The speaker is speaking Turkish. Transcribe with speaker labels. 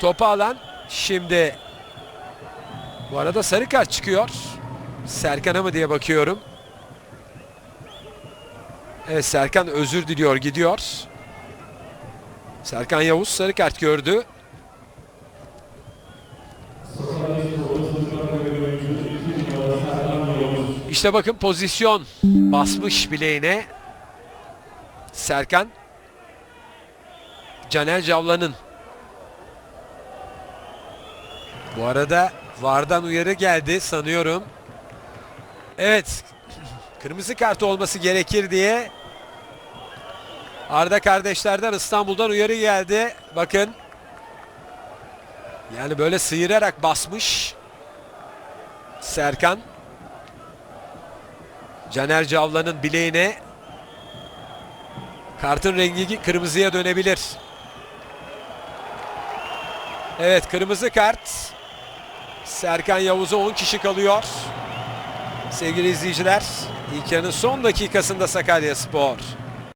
Speaker 1: Topu alan şimdi bu arada sarı kart çıkıyor. Serkan'a mı diye bakıyorum. Evet Serkan özür diliyor gidiyor. Serkan Yavuz sarı kart gördü. İşte bakın pozisyon basmış bileğine. Serkan. Caner Cavlan'ın. Bu arada Vardan uyarı geldi sanıyorum. Evet. Kırmızı kart olması gerekir diye Arda kardeşlerden İstanbul'dan uyarı geldi. Bakın. Yani böyle sıyırarak basmış. Serkan. Caner Cavlan'ın bileğine kartın rengi kırmızıya dönebilir. Evet kırmızı kart. Serkan Yavuz'a 10 kişi kalıyor. Sevgili izleyiciler, ilk yarının son dakikasında Sakarya Spor.